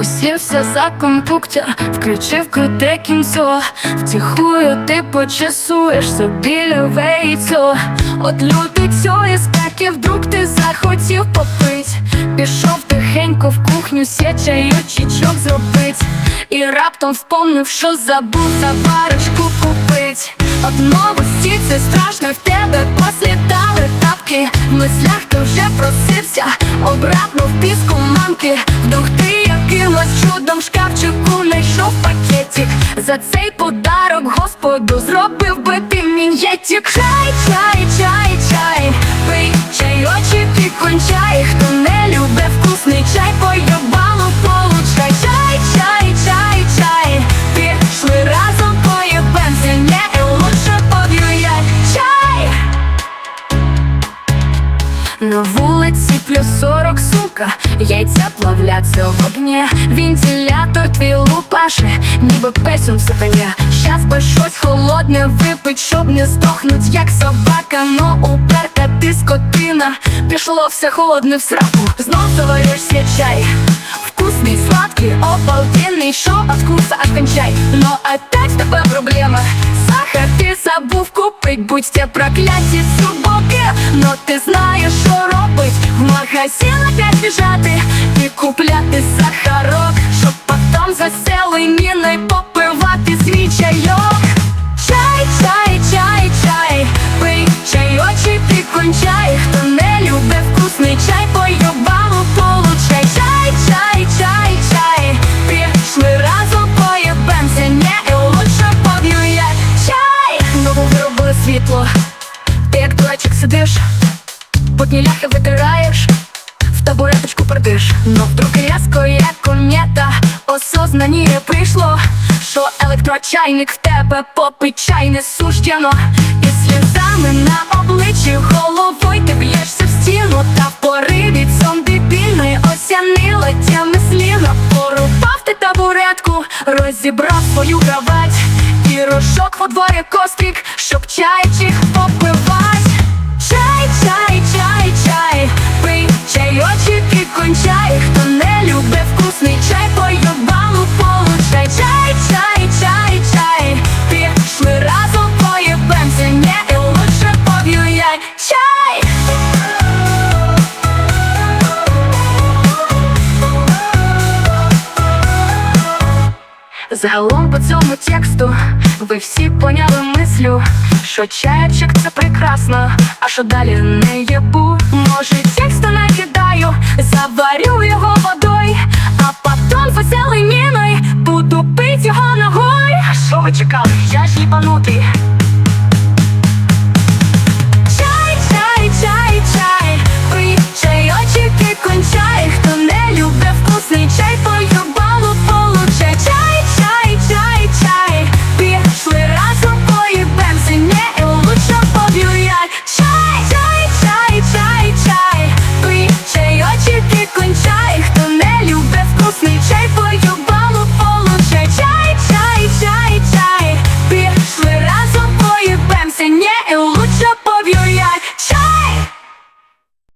Усівся за компуктер, включив круте кінцо. Втихую ти почесуєш собі ліве яйцо От люти цієї спеки вдруг ти захотів попить. Пішов тихенько в кухню, сє чайочічок зробить. І раптом вспомнив, що забув заварочку купить. От новості це страшно, в тебе послідали тапки. В мислях ти вже просився, обратно в піску мамки. Вдруг ти якимось чудом шкафчику знайшов пакетик. За цей подарок господу зробив би ти мін'єтік Чай, чай, чай, чай, пий чайочі ти кончай на вулиці плюс 40 сука, яйця плавляться в огні. Вентилятор твій лупаше, ніби песен сатаня Щас би щось холодне випить, щоб не здохнуть, як собака. Но уперта ти скотина, пішло все холодне в сраку. Знов заваришся чай, вкусний, сладкий, обалденний Що от вкуса откончай, но опять в тебе проблема Сахар ти забув купить, будь те прокляті субоки Но ти знаєш, що робить В магазин опять біжати І купляти сахарок світло Ти як дурачок сидиш Потні ляхи витираєш в табуреточку пердиш Но вдруг різко, як комета Осознання прийшло Що електрочайник в тебе попить чай не сущено. І сльозами на обличчі головою ти б'єшся в стіну Та в пориві сон дебільний осянило тя мисліно. Порубав ти табуретку, розібрав свою кровать І рушок во дворі кострик, щоб чайчик попивать. Чай, чай, чай, чай, пий чайочок і кончай. Хто не любить вкусний чай, поєбалу получай. Чай, чай, чай, чай, пішли разом поєбемся Не лучше поб'ю чай Загалом по цьому тексту ви всі поняли мислю, що чайчик це прекрасно, а що далі не єбу. Може, текста накидаю, заварю його водою, а потом веселий міной буду пить його ногою. Що ви чекали?